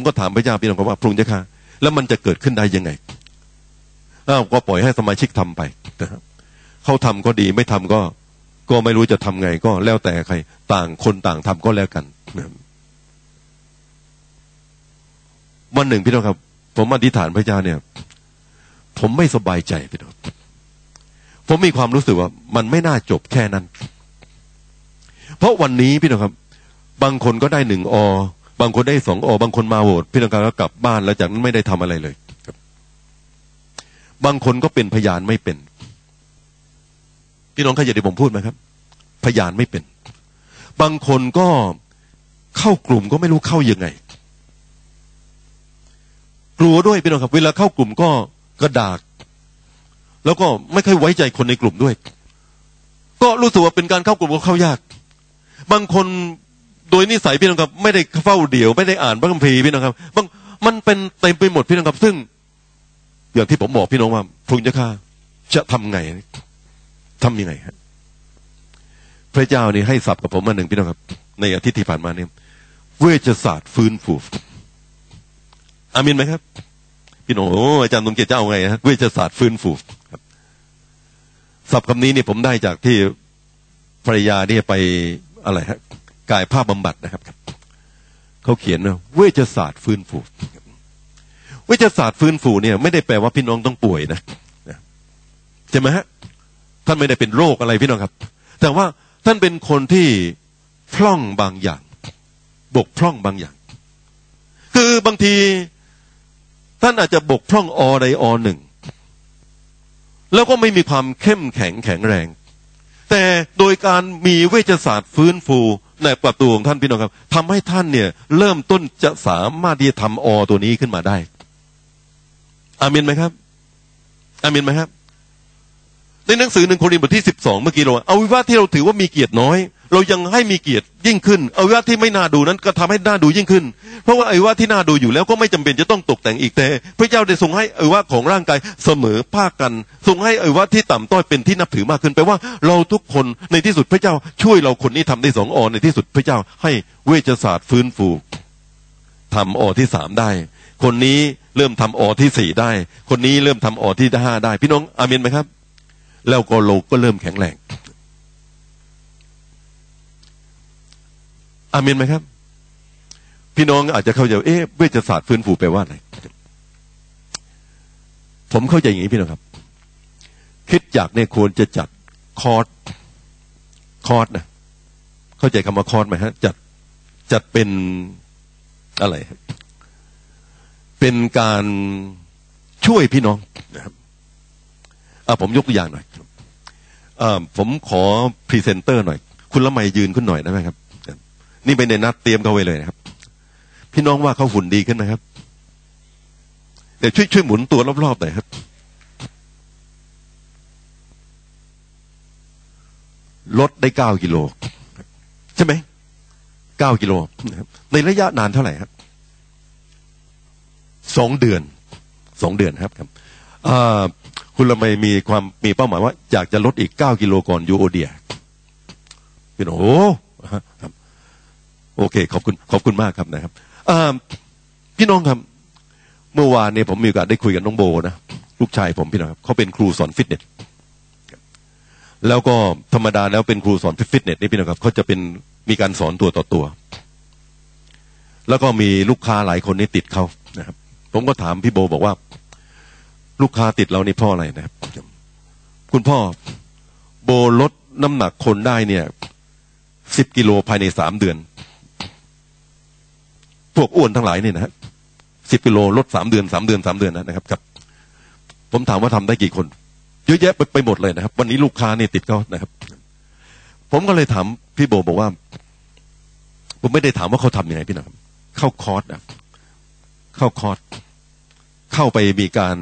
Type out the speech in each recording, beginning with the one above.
ผมก็ถามพระเจ้าพี่น้องว่าพระองค์เจ้าค่ะแล้วมันจะเกิดขึ้นได้ยังไงอ้าวก็ปล่อยให้สมาชิกทำไปนะครับเขาทำก็ดีไม่ทำก็ ก็ไม่รู้จะทำไงก็แล้วแต่ใคร ต่างคนต่างทำก็แล้วกันนะวันหนึ่งพี่น้องครับ ผมอธิษฐานพระเจ้าเนี่ย ผมไม่สบายใจพี่น้องผมมีความรู้สึกว่า มันไม่น่าจบแค่นั้น เพราะวันนี้พี่น้องครับ บางคนก็ได้หนึ่งอ บางคนได้สองโอบางคนมาโหวตพี่น้องครับก็กลับบ้านแล้วจากนั้นไม่ได้ทำอะไรเลยครับ บางคนก็เป็นพยานไม่เป็น พี่น้องเข้าใจที่ผมพูดไหมครับ พยานไม่เป็น บางคนก็เข้ากลุ่มก็ไม่รู้เข้ายังไง กลัวด้วยพี่น้องครับ เวลาเข้ากลุ่มก็กระดาก แล้วก็ไม่ค่อยไว้ใจคนในกลุ่มด้วย ก็รู้สึกว่าเป็นการเข้ากลุ่มก็เข้ายาก บางคน โดยนิสัยพี่น้องครับ ไม่ได้เฝ้าเดี่ยว ไม่ได้อ่านพระคัมภีร์พี่น้องครับบางมันเป็นเต็มไปหมดพี่น้องครับ ซึ่ง อย่างที่ผมบอกพี่น้องว่าพระองจ้าข้าจะทำไงทำยังไงฮะพระเจ้านี่ให้สับกับผมมาหนึ่งพี่น้องครับ ในอาทิตย์ที่ผ่านมาเนี่ยเวชศาสตร์ฟื้นฟูอามินไหมครับ พี่น้องโอ้อาจารย์ตรงเกียรติเจ้าไงฮะเวชศาสตร์ฟื้นฟูครับสับคำนี้นี่ผมได้จากที่ภรรยาเนี่ยไปอะไรฮะ กายภาพบำบัดนะครับ เขาเขียนว่าเวชศาสตร์ฟื้นฟูเวชศาสตร์ฟื้นฟูเนี่ย ไม่ได้แปลว่าพี่น้องต้องป่วยนะใช่ไหมฮะท่านไม่ได้เป็นโรคอะไรพี่น้องครับ แต่ว่าท่านเป็นคนที่พร่องบางอย่าง บกพร่องบางอย่าง คือบางที ท่านอาจจะบกพร่องอใดอหนึ่งแล้วก็ไม่มีความเข้มแข็งแข็งแรง แต่โดยการมีเวชศาสตร์ฟื้นฟู ในประตูของท่านพี่น้องครับทำให้ท่านเนี่ยเริ่มต้นจะสามารถที่จะทำอตัวนี้ขึ้นมาได้ อามินไหมครับ อามินไหมครับ ในหนังสือหนึ่งโครินธ์บทที่สิบสองเมื่อกี้เราเอาวิวาทที่เราถือว่ามีเกียรติน้อย เรายังให้มีเกียรติยิ่งขึ้นอาวิวาที่ไม่น่าดูนั้นก็ทำให้น่าดูยิ่งขึ้น เพราะว่าอวิวาที่น่าดูอยู่แล้วก็ไม่จำเป็นจะต้องตกแต่งอีกแต่ พระเจ้าได้ทรงให้อวิวาของร่างกายเสมอภาคกัน ทรงให้อวิวาที่ต่ำต้อยเป็นที่นับถือมากขึ้นแปลว่าเราทุกคนในที่สุดพระเจ้าช่วยเราคนนี้ทำได้สองอในที่สุดพระเจ้าให้เวชศาสตร์ฟื้นฟูทำอที่สามได้ คนนี้เริ่มทำอที่สี่ได้ คนนี้เริ่มทำอที่ห้าได้ พี่น้องอามินไหมครับ แล้วก็โลกก็เริ่มแข็งแรง อามินไหมครับ พี่น้องอาจจะเข้าใจเอ๊ะเวชศาสตร์ฟื้นฟูแปลว่าอะไร ผมเข้าใจอย่างนี้พี่น้องครับ คิดจากในควรจะจัดคอร์สคอร์สนะเข้าใจคำว่าคอร์สไหมฮะ จัดจัดเป็นอะไร เป็นการช่วยพี่น้องนะครับผมยกตัวอย่างหน่อยอผมขอพรีเซนเตอร์หน่อย คุณละไมยืนขึ้นหน่อยได้ไหมครับ นี่เป็นในนัดเตรียมเขาไว้เลยนะครับ พี่น้องว่าเขาหุ่นดีขึ้นไหมครับเดี๋ยวช่วยช่วยหมุนตัวรอบๆหน่อยครับ ลดได้เก้ากิโล ใช่ไหมเก้ากิโลในระยะนานเท่าไหร่ครับสองเดือนสองเดือนครับครับคุณละไมมีความมีเป้าหมายว่า อยากจะลดอีกเก้ากิโลก่อนยูโอเดียพี่น้องโอ้ โอเค ขอบคุณขอบคุณมากครับนะครับพี่น้องครับ เมื่อวานเนี่ยผมมีโอกาสได้คุยกับน้องโบนะลูกชายผมพี่น้องครับเขาเป็นครูสอนฟิตเนสแล้วก็ธรรมดาแล้วเป็นครูสอนฟิตเนสนี่พี่น้องครับเขาจะเป็นมีการสอนตัวต่อตัว แล้วก็มีลูกค้าหลายคนนี่ติดเขานะครับ ผมก็ถามพี่โบบอกว่า ลูกค้าติดเรานี่พ่ออะไรนะครับ คุณพ่อโบลดน้ำหนักคนได้เนี่ยสิบกิโลภายในสามเดือน พวกอ้วนทั้งหลายนี่นะฮะสิบกิโลลดสามเดือนสามเดือนสามเดือนนะครับครับ ผมถามว่าทำได้กี่คน เยอะแยะไปไปหมดเลยนะครับ วันนี้ลูกค้านี่ติดเขานะครับ ผมก็เลยถามพี่โบบอกว่า ผมไม่ได้ถามว่าเขาทำยังไงพี่นะครับ เข้าคอร์สนะเข้าคอร์สเข้าไปมีการ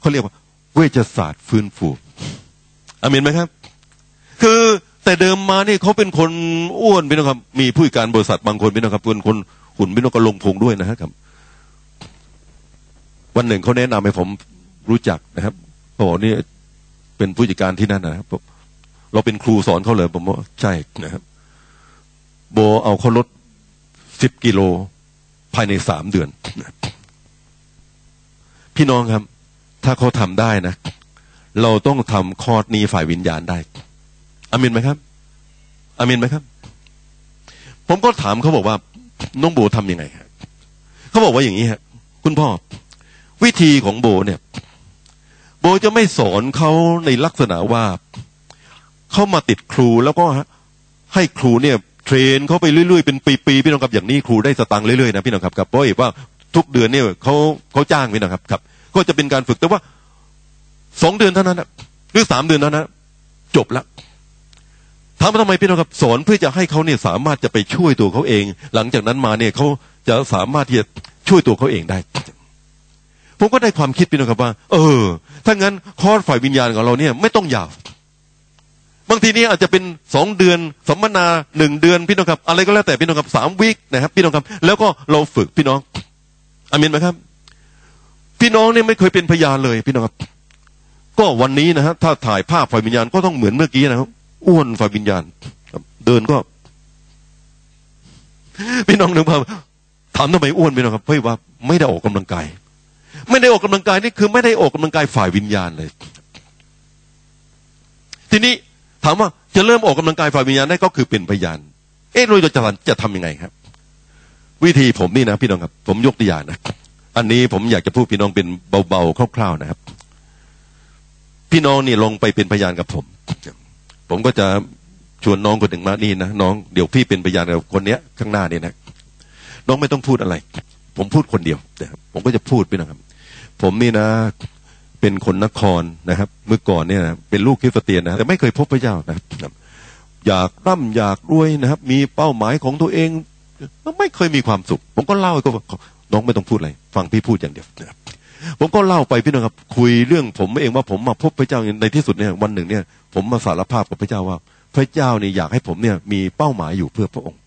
เขาเรียกว่า เวชศาสตร์ฟื้นฟูอามินไหมครับ คือแต่เดิมมานี่เขาเป็นคนอ้วนพี่น้องครับ มีผู้การบริษัทบางคนพี่น้องครับเป็นคน หุ่นพี่น้องก็ลงพุงด้วยนะครับ วันหนึ่งเขาแนะนำให้ผมรู้จักนะครับบอกนี่เป็นผู้จัดการที่นั่นนะครับเราเป็นครูสอนเขาเลย ผมว่าใช่นะครับ โบเอาเขาลดสิบกิโลภายในสามเดือน พี่น้องครับ ถ้าเขาทำได้นะ เราต้องทำคอร์สนี้ฝ่ายวิญญาณได้อามินไหมครับอามินไหมครับ ผมก็ถามเขาบอกว่า น้องโบทำยังไงครับเขาบอกว่าอย่างนี้ครับคุณพ่อ วิธีของโบเนี่ย โบจะไม่สอนเขาในลักษณะว่าเขามาติดครูแล้วก็ให้ครูเนี่ย เทรนเขาไปเรื่อยๆเป็นปีๆพี่น้องครับอย่างนี้ครูได้สตังค์เรื่อยๆนะพี่น้องครับครับเพราะว่าทุกเดือนเนี่ยเขาเขาจ้างพี่น้องครับครับ ก็จะเป็นการฝึกแต่ว่าสองเดือนเท่านั้นหรือสามเดือนเท่านั้นจบและ ถามว่าทำไมพี่น้องครับสอนเพื่อจะให้เขาเนี่ยสามารถจะไปช่วยตัวเขาเอง หลังจากนั้นมาเนี่ยเขาจะสามารถที่จะช่วยตัวเขาเองได้ ผมก็ได้ความคิดพี่น้องครับว่า เออ ถ้างั้นคอร์สฝ่ายวิญญาณของเราเนี่ยไม่ต้องยาวบางทีนี่อาจจะเป็นสองเดือนสัมมนาหนึ่งเดือนพี่น้องครับ อะไรก็แล้วแต่พี่น้องครับสามวิคนะครับพี่น้องครับ แล้วก็เราฝึกพี่น้องอามินไหมครับ พี่น้องเนี่ยไม่เคยเป็นพยานเลยพี่น้องครับ ก็วันนี้นะฮะถ้าถ่ายภาพฝ่ายวิญญาณก็ต้องเหมือนเมื่อกี้นะครับ อ้วนฝ่ายวิญญาณเดินก็พี่น้องนึกภาพถามทำไมอ้วนพี่น้องครับเพราะว่าไม่ได้ออกกำลังกาย ไม่ได้ออกกำลังกายนี่คือ ไม่ได้ออกกำลังกายฝ่ายวิญญาณเลย ทีนี้ถามว่าจะเริ่มออกกำลังกายฝ่ายวิญญาณได้ก็คือเป็นพยาน เอ๊ะเราจะจะทำยังไงครับ วิธีผมนี่นะพี่น้องครับ ผมยกตัวอย่างนะอันนี้ผมอยากจะพูดพี่น้องเป็นเบาๆคร่าวๆนะครับ พี่น้องนี่ลงไปเป็นพยานกับผม ผมก็จะชวนน้องคนหนึ่งมานี่นะน้องเดี๋ยวพี่เป็นพยานกับคนเนี้ยข้างหน้านี่นะน้องไม่ต้องพูดอะไร ผมพูดคนเดียวนะครับผมก็จะพูดไปนะครับ ผมนี่นะเป็นคนนครนะครับ เมื่อก่อนเนี่ยนะเป็นลูกคริสเตียนนะแต่ไม่เคยพบพระเจ้านะครับ อยากร่ำอยากรวยนะครับ มีเป้าหมายของตัวเอง ไม่เคยมีความสุข ผมก็เล่าให้ก็น้องไม่ต้องพูดอะไร ฟังพี่พูดอย่างเดียวนะครับ ผมก็เล่าไปพี่น้องครับ คุยเรื่องผมเองว่าผมมาพบพระเจ้าในที่สุดเนี่ยวันหนึ่งเนี่ย ผมมาสารภาพกับพระเจ้าว่า พระเจ้าเนี่ยอยากให้ผมเนี่ย มีเป้าหมายอยู่เพื่อพระองค์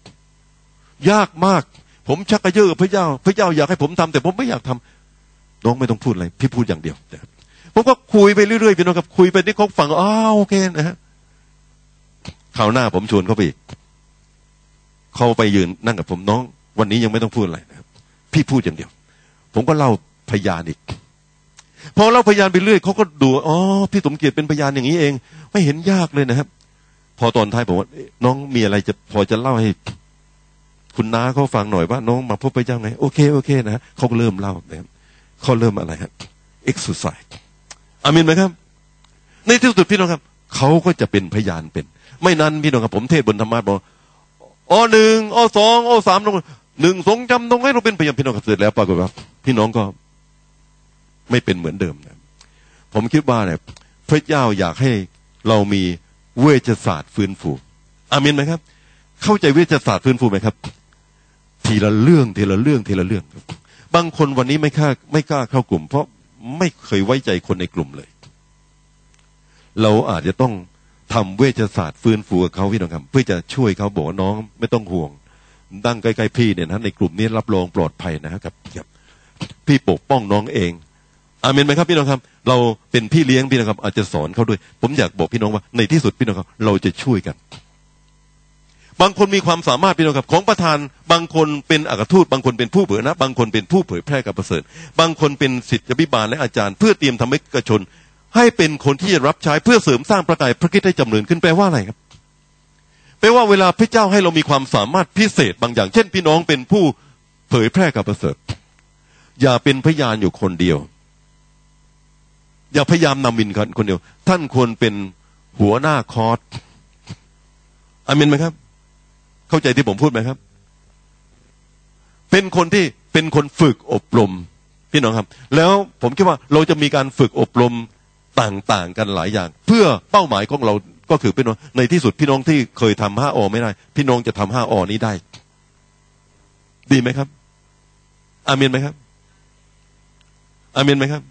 ยากมาก ผมชักกระเยอะกับพระเจ้า พระเจ้าอยากให้ผมทำแต่ผมไม่อยากทำน้องไม่ต้องพูดอะไรพี่พูดอย่างเดียวผมก็คุยไปเรื่อยๆพี่น้องครับคุยไปที่เขาฟังอ้าวโอเคนะฮะคราวหน้าผมชวนเขาไปอีกเขาไปยืนนั่งกับผมน้อง วันนี้ยังไม่ต้องพูดอะไรนะครับพี่พูดอย่างเดียว ผมก็เล่า พยานอีก พอเล่าพยานไปเรื่อยเขาก็ดูอ๋อพี่สมเกียรติเป็นพยานอย่างนี้เอง ไม่เห็นยากเลยนะครับ พอตอนท้ายผมว่าน้องมีอะไรจะพอจะเล่าให้ คุณน้าเขาฟังหน่อยว่า น้องมาพบพระเจ้าไง โอเคโอเคนะเขาก็เริ่มเล่านะครับเขาเริ่มอะไรครับเอ็กซ์ไซส์อามินไหมครับ ในที่สุดพี่น้องครับเขาก็จะเป็นพยานเป็น ไม่นั้นพี่น้องครับผมเทศบนธรรมะบอกอ๋อหนึ่งอ๋อสองอ๋อสามลงหนึ่งสองจำตรงให้เราเป็นพยานพี่น้องครับเสร็จแล้วปรากฏว่าพี่น้องก็ ไม่เป็นเหมือนเดิมนะผมคิดว่าเนี่ยพระเจ้าอยากให้เรามีเวชศาสตร์ฟื้นฟูอามินไหมครับ เข้าใจเวชศาสตร์ฟื้นฟูไหมครับ ทีละเรื่องทีละเรื่องทีละเรื่องบางคนวันนี้ไม่กล้าไม่กล้าเข้ากลุ่ม เพราะไม่เคยไว้ใจคนในกลุ่มเลย เราอาจจะต้องทำเวชศาสตร์ฟื้นฟูกับเขาพี่น้องครับ เพื่อจะช่วยเขาบอกน้องไม่ต้องห่วงตั้งใกล้ๆพี่เนี่ยนะในกลุ่มนี้รับรองปลอดภัยนะครับ พี่ปกป้องน้องเอง อาเมนไหมครับพี่น้องครับ เราเป็นพี่เลี้ยงพี่น้องครับ อาจจะสอนเขาด้วย ผมอยากบอกพี่น้องว่าในที่สุดพี่น้องครับ เราจะช่วยกัน บางคนมีความสามารถพี่น้องครับ ของประธาน บางคนเป็นอัครทูต บางคนเป็นผู้เผยนะ บางคนเป็นผู้เผยแพร่กับประเสริฐ บางคนเป็นศิษยบิบาลและอาจารย์ เพื่อเตรียมทำให้กระชน ให้เป็นคนที่จะรับใช้เพื่อเสริมสร้างประกายพระคิดให้จำเริญขึ้นแปลว่าอะไรครับแปลว่าเวลาพระเจ้าให้เรามีความสามารถพิเศษบางอย่าง เช่น พี่น้องเป็นผู้เผยแพร่กับประเสริฐ อย่าเป็นพยานอยู่คนเดียว อย่าพยายามนำวินคนเดียว ท่านควรเป็นหัวหน้าคอร์สอามินไหมครับ เข้าใจที่ผมพูดไหมครับ เป็นคนที่เป็นคนฝึกอบรมพี่น้องครับ แล้วผมคิดว่าเราจะมีการฝึกอบรมต่างๆ กันหลายอย่าง เพื่อเป้าหมายของเราก็คือพี่น้องในที่สุดพี่น้องที่เคยทำห้าอไม่ได้ พี่น้องจะทำห้าอนี้ได้ ดีไหมครับ อามินไหมครับ อามินไหมครับ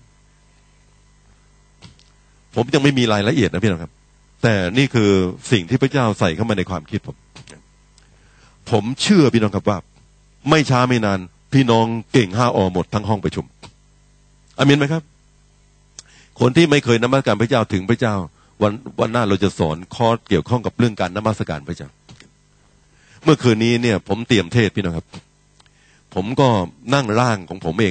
ผมยังไม่มีรายละเอียดนะพี่น้องครับ แต่นี่คือสิ่งที่พระเจ้าใส่เข้ามาในความคิดผม ผมเชื่อพี่น้องครับว่า ไม่ช้าไม่นาน พี่น้องเก่งห้าอหมดทั้งห้องประชุมอามินไหมครับ คนที่ไม่เคยนมัสการพระเจ้าถึงพระเจ้า วันวันหน้าเราจะสอนคอร์สเกี่ยวข้องกับเรื่องการนมัสการพระเจ้า เมื่อคืนนี้เนี่ย ผมเตรียมเทศพี่น้องครับ ผมก็นั่งร่างของผมเอง